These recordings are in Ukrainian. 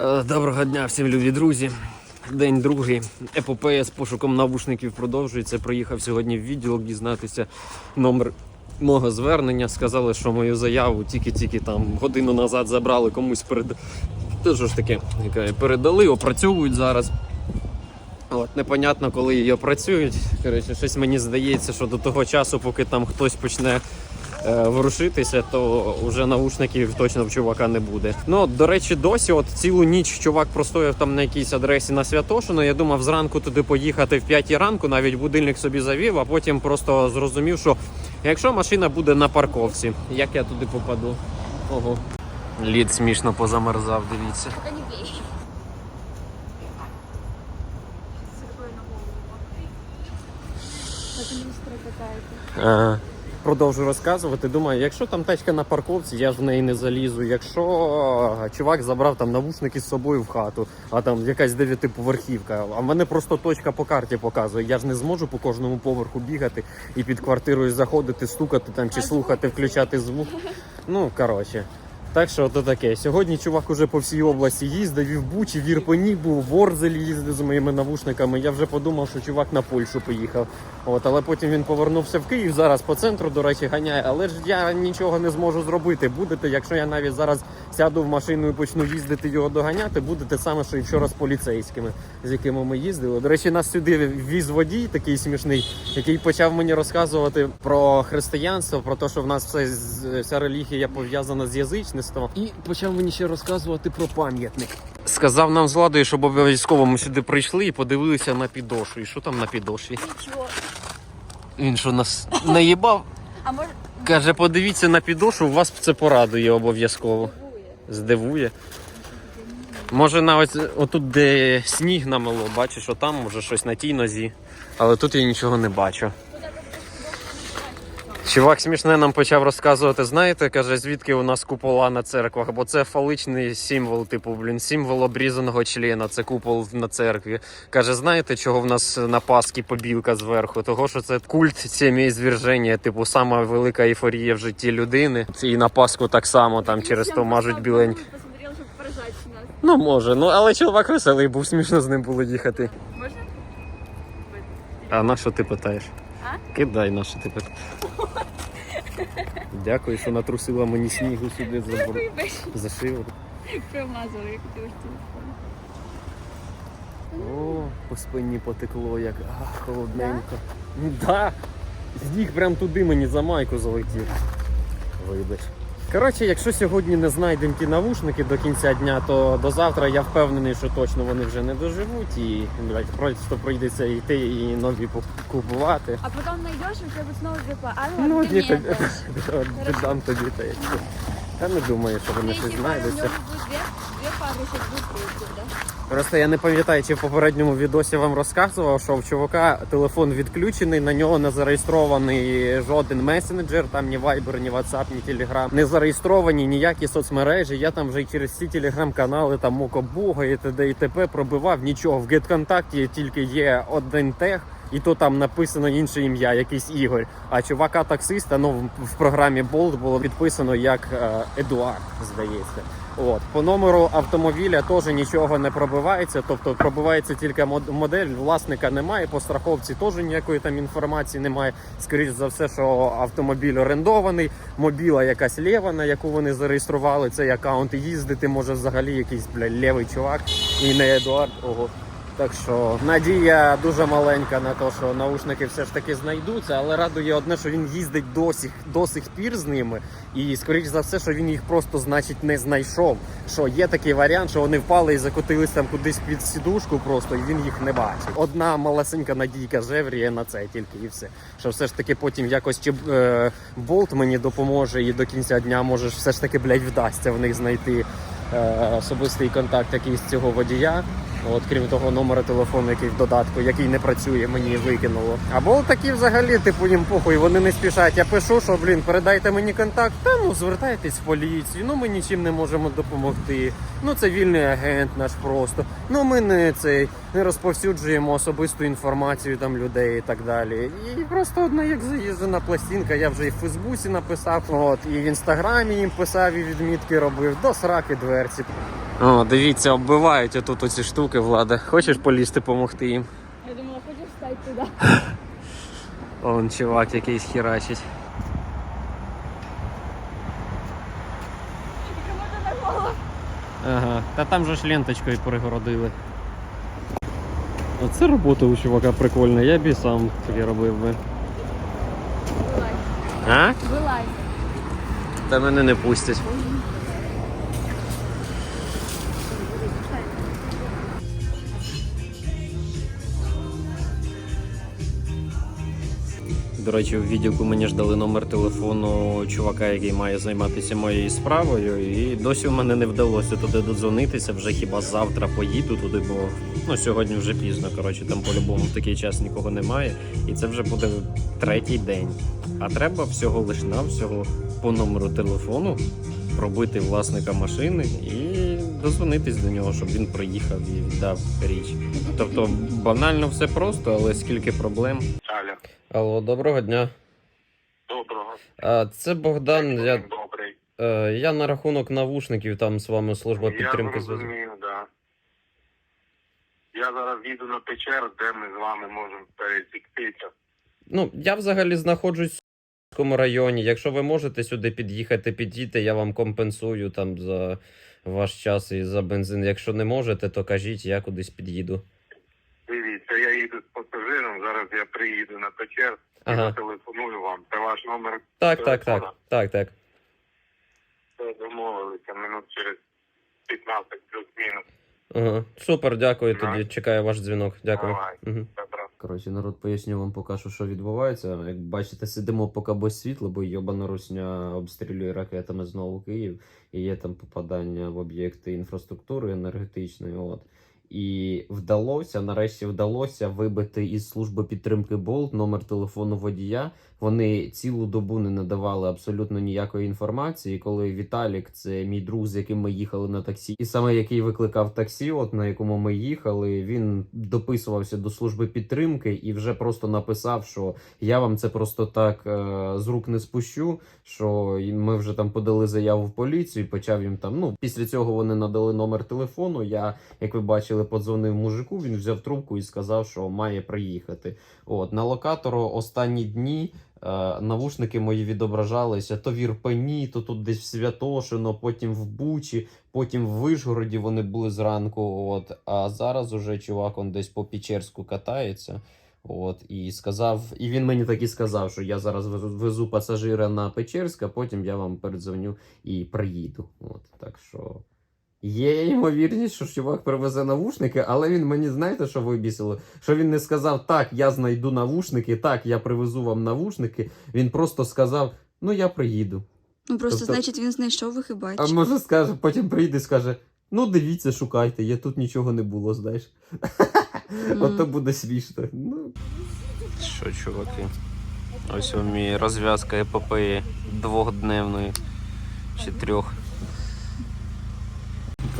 Е, Доброго дня всім любі друзі. День другий. Епопея з пошуком навушників продовжується. Приїхав сьогодні в відділок дізнатися номер мого звернення. Сказали, що мою заяву тільки-тільки там годину назад забрали, комусь перед... Та що ж таке, передали, опрацьовують зараз. От, непонятно, коли її опрацюють. Коротше, щось мені здається, що до того часу, поки там хтось почне ворушитися, то вже наушників точно в чувака не буде. Ну, до речі, досі, от цілу ніч чувак простояв там на якійсь адресі на Святошино. Я думав зранку туди поїхати в 5 ранку, навіть будильник собі завів, а потім просто зрозумів, що якщо машина буде на парковці, як я туди попаду? Ого. Лід смішно позамерзав, дивіться. Только не бей. Продовжу розказувати. Думаю, якщо там тачка на парковці, я ж в неї не залізу. Якщо е, чувак забрав там навушники з собою в хату, а там якась дев'ятиповерхівка, а мене просто точка по карті показує. Я ж не зможу по кожному поверху бігати і під квартирою заходити, стукати там чи слухати, включати звук. Ну коротше. Так що то таке. Сьогодні чувак уже по всій області їздив, і в Бучі, в Ірпені був, в Орзелі їздив з моїми навушниками. Я вже подумав, що чувак на Польщу поїхав. От, але потім він повернувся в Київ. Зараз по центру, до речі, ганяє. Але ж я нічого не зможу зробити. Будете, якщо я навіть зараз сяду в машину і почну їздити його доганяти, будете саме, що і вчора з поліцейськими, з якими ми їздили. До речі, нас сюди віз водій такий смішний, який почав мені розказувати про християнство, про те, що в нас все вся релігія пов'язана з язичництвом, і почав мені ще розказувати про пам'ятник. Сказав нам з владою, щоб обов'язково ми сюди прийшли і подивилися на підошву. І що там на підошві? Ничего. Він що нас наїбав? А может... Каже, подивіться на підошву, вас це порадує обов'язково. Здивує. Може, навіть отут, де сніг намело, бачиш, що там може щось на тій нозі. Але тут я нічого не бачу. Чувак смішне нам почав розказувати, знаєте, каже, звідки у нас купола на церквах, бо це фаличний символ, типу, блін, символ обрізаного члена, це купол на церкві. Каже, знаєте, чого в нас на Пасхі побілка зверху? Того, що це культ сім'ї звірження, типу, сама велика ейфорія в житті людини. І на Пасху так само там через то мажуть нас. Ну може, ну але чувак веселий був, смішно з ним було їхати. Можно? А на що ти питаєш? Кидай на тепер. Дякую, що натрусила мені снігу сюди за, бор- за шиворот. Промазал, як ти. О, по спині потекло, як а, холодненько. Да? да. Сніг прям туди мені за майку залетів. Вибач. Коротше, якщо сьогодні не знайдемо ті навушники до кінця дня, то до завтра я впевнений, що точно вони вже не доживуть і блядь, просто прийдеться йти і нові пок- купувати. А потом найдешь, у тебя будет снова две пары. А, Ну, ладно, ты ні, мне тобі это- віддам тобі та якщо. Я не думаю, що вони Третьи щось пары, у знайдуться. него будет две, две пары, Просто я не пам'ятаю, чи в попередньому відосі вам розказував, що в чувака телефон відключений, на нього не зареєстрований жоден месенджер, там ні Viber, ні WhatsApp, ні Telegram. Не зареєстровані ніякі соцмережі. Я там вже і через ці телеграм-канали, там Мокобуга і т.д. і т.п. пробивав нічого. В GetContact тільки є один тех. І то там написано інше ім'я, якийсь Ігор. А чувака таксиста ну в- програмі Bolt було підписано як е, Едуард, здається. От по номеру автомобіля теж нічого не пробивається, тобто пробивається тільки мод- модель, власника немає. По страховці теж ніякої там інформації немає. Скоріше за все, що автомобіль орендований, мобіла якась лєва, на яку вони зареєстрували цей аккаунт. Їздити може взагалі якийсь бля лєвий чувак і не Едуард. Ого. Так що надія дуже маленька на те, що наушники все ж таки знайдуться, але радує одне, що він їздить до сих, до сих пір з ними, і скоріш за все, що він їх просто, значить, не знайшов. Що є такий варіант, що вони впали і закотились там кудись під сідушку, просто і він їх не бачить. Одна малесенька надійка жевріє на це тільки і все. Що все ж таки потім якось чи е, болт мені допоможе, і до кінця дня може все ж таки блядь, вдасться в них знайти е, особистий контакт якийсь цього водія. От, крім того, номера телефону, який в додатку, який не працює, мені викинуло. Або такі взагалі, типу, їм похуй, вони не спішать. Я пишу, що блін, передайте мені контакт. Та ну звертайтесь в поліцію. Ну ми нічим не можемо допомогти. Ну це вільний агент наш просто. Ну ми не цей не розповсюджуємо особисту інформацію там людей і так далі. І просто одна як заїжджена пластинка. Я вже і в Фейсбуці написав, от і в інстаграмі їм писав і відмітки робив. До сраки дверці. О, дивіться, оббивають отут оці штуки, влада. Хочеш полізти допомогти їм? Я думала, хочеш встати туди. Он чувак якийсь було? Ага. Та там же ж ленточкою перегородили. Оце робота у чувака прикольна, я б і сам таке робив би. Вилазь. А? Вилазь. Та мене не пустять. До речі, в відділку мені ж дали номер телефону чувака, який має займатися моєю справою, і досі в мене не вдалося туди додзвонитися. Вже хіба завтра поїду туди, бо ну сьогодні вже пізно. Коротше, там по-любому в такий час нікого немає. І це вже буде третій день. А треба всього лиш навсього по номеру телефону пробити власника машини і дозвонитись до нього, щоб він приїхав і віддав річ. Тобто банально все просто, але скільки проблем. Алло, Алло, доброго дня. доброго. А, це Богдан. Я, Добрий. е, я на рахунок навушників, там з вами служба підтримки Я зв'язку. зрозумів, да. Я зараз їду на печер, де ми з вами можемо пересіктися. Ну, я взагалі знаходжусь в Сумському районі. Якщо ви можете сюди під'їхати, підійти, я вам компенсую там за ваш час і за бензин. Якщо не можете, то кажіть, я кудись під'їду. Дивіться, я їду з пасажиром, зараз я приїду на печер і Ага. телефоную вам. Це ваш номер. Так, так, телефона. так. Так, так. Все, домовилися, минут через 15 плюс-мінус. Ага. Супер, дякую Да. тоді. Чекаю ваш дзвінок. Дякую. Давай. Угу. Коротше, народ поясню вам поки що, що відбувається. Як бачите, сидимо поки без світла, бо йобана русня обстрілює ракетами знову Київ, і є там попадання в об'єкти інфраструктури енергетичної. От. І вдалося, нарешті вдалося вибити із служби підтримки Болт номер телефону водія. Вони цілу добу не надавали абсолютно ніякої інформації. Коли Віталік, це мій друг, з яким ми їхали на таксі, і саме який викликав таксі, от на якому ми їхали, він дописувався до служби підтримки і вже просто написав, що я вам це просто так е, з рук не спущу. Що ми вже там подали заяву в поліцію, почав їм там. Ну після цього вони надали номер телефону. Я, як ви бачили, подзвонив мужику. Він взяв трубку і сказав, що має приїхати. От на локатору останні дні. Е, навушники мої відображалися то в Ірпені, то тут десь в Святошино, потім в Бучі, потім в Вишгороді вони були зранку. От, а зараз уже чувак он десь по Печерську катається. От, і сказав, і він мені так і сказав, що я зараз везу пасажира на Печерськ, а потім я вам передзвоню і приїду. От, так що. Є ймовірність, що чувак привезе навушники, але він мені знаєте, що вибісило? Що він не сказав, так, я знайду навушники, так, я привезу вам навушники. Він просто сказав: ну я приїду. Ну просто Тобто- значить він знайшов їх і А може скаже, потім прийде і скаже: ну дивіться, шукайте, я тут нічого не було, знаєш. Мгм. Ото буде смішно. Ну. Що, чуваки? Ось у мій розв'язка епопеї двохдневної чи трьох.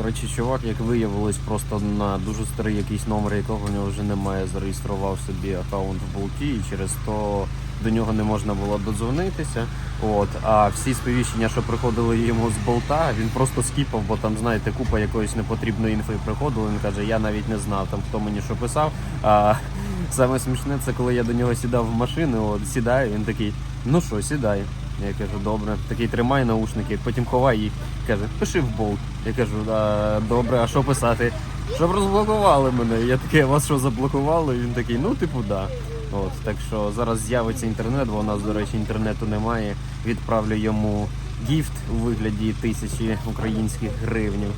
Коротше, чувак, як виявилось, просто на дуже старий якийсь номер, якого в нього вже немає, зареєстрував собі аккаунт в болті, і через то до нього не можна було додзвонитися. От, а всі сповіщення, що приходили йому з болта, він просто скіпав, бо там, знаєте, купа якоїсь непотрібної інфи приходила. Він каже, я навіть не знав там, хто мені що писав. А саме смішне, це коли я до нього сідав в машину, от сідаю, він такий, ну що, сідай. Я кажу, добре, такий тримай наушники, потім ховай їх. Каже, пиши в болт. Я кажу, а, добре, а що писати? Щоб розблокували мене. Я такий, вас що заблокували? І він такий, ну, типу, да. От, так що зараз з'явиться інтернет, бо у нас, до речі, інтернету немає. Відправлю йому гіфт у вигляді тисячі українських гривнів.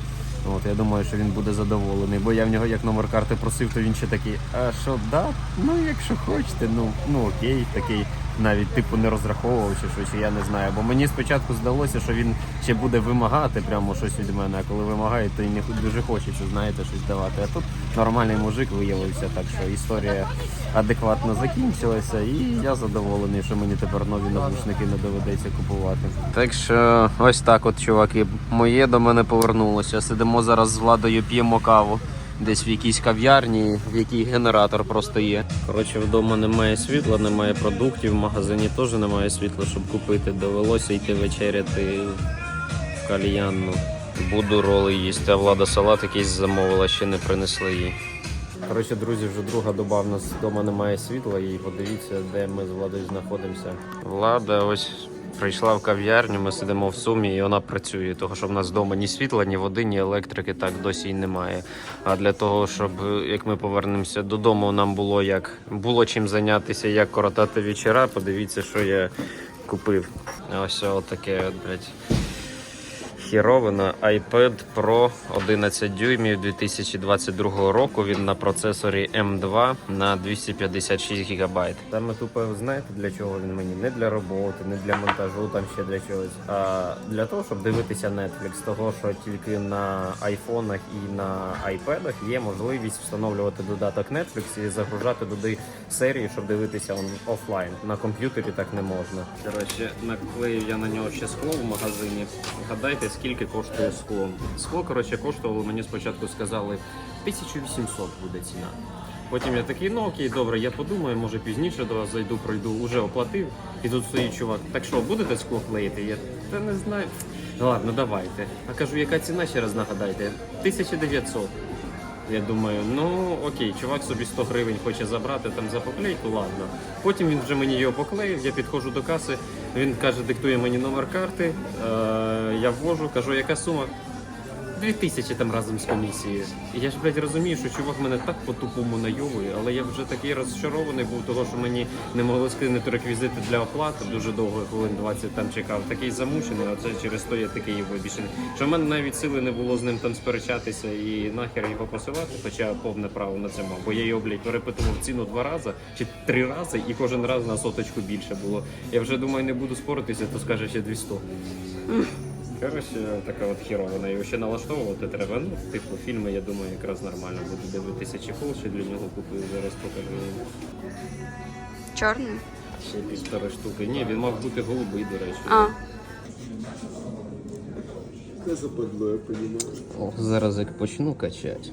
От, я думаю, що він буде задоволений, бо я в нього як номер карти просив, то він ще такий, а що, да? Ну, якщо хочете, ну, ну окей, такий навіть типу не розраховував щось, я не знаю. Бо мені спочатку здалося, що він ще буде вимагати прямо щось від мене, а коли вимагає, то й не дуже хочеться, знаєте, щось давати. А тут нормальний мужик виявився, так що історія адекватно закінчилася, і я задоволений, що мені тепер нові навушники не доведеться купувати. Так що ось так, от чуваки, моє до мене повернулося. Сидимо зараз з владою, п'ємо каву. Десь в якійсь кав'ярні, в якій генератор просто є. Коротше, вдома немає світла, немає продуктів, в магазині теж немає світла, щоб купити. Довелося йти вечеряти в кальянну. Буду роли їсти, а влада салат якийсь замовила, ще не принесли їй. Коротше, друзі, вже друга доба в нас вдома немає світла, і подивіться, де ми з владою знаходимося. Влада ось прийшла в кав'ярню, ми сидимо в сумі, і вона працює. Того, що в нас вдома ні світла, ні води, ні електрики так досі й немає. А для того, щоб як ми повернемося додому, нам було як було чим зайнятися, як коротати вечора. Подивіться, що я купив. Ось таке, блядь. Хіровина iPad Pro 11 дюймів 2022 року. Він на процесорі M2 на 256 ГБ. Саме тупо знаєте для чого він мені? Не для роботи, не для монтажу, там ще для чогось. А для того, щоб дивитися Netflix. Того, що тільки на айфонах і на айпедах є можливість встановлювати додаток Netflix і загружати туди серії, щоб дивитися он офлайн. На комп'ютері так не можна. Коротше, наклеїв я на нього ще скло в магазині. Гадайте, скільки коштує скло. Скло, коротше, коштувало, мені спочатку сказали 1800 буде ціна. Потім я такий, ну окей, добре, я подумаю, може пізніше до вас зайду, пройду, уже оплатив. І тут стоїть чувак. Так що, будете скло клеїти? Я та не знаю. Ладно, давайте. А кажу, яка ціна ще раз нагадайте? 1900. Я думаю, ну окей, чувак собі 100 гривень хоче забрати там за поклейку, ладно. Потім він вже мені його поклеїв, я підходжу до каси, він каже, диктує мені номер карти, е, я ввожу, кажу, яка сума? 2000 там разом з комісією. Я ж, блядь, розумію, що чувак мене так по-тупому найовує, але я вже такий розчарований був того, що мені не могли скинути реквізити для оплати. Дуже довго, хвилин 20 там чекав. Такий замучений, а це через то я такий вибішений. Що в мене навіть сили не було з ним там сперечатися і нахер його посилати, хоча повне право на це мав. Бо я його, блядь, перепитував ціну два рази чи три рази, і кожен раз на соточку більше було. Я вже думаю, не буду споритися, то скаже ще 200. Коротше, така от хірована. Його ще налаштовувати треба. Ну, типу, фільми, я думаю, якраз нормально буду дивитися. Чехол ще для нього купив, зараз покажу. Чорний? Ще півтори штуки. Ні, він мав бути голубий, до речі. А, О, зараз як почну качати.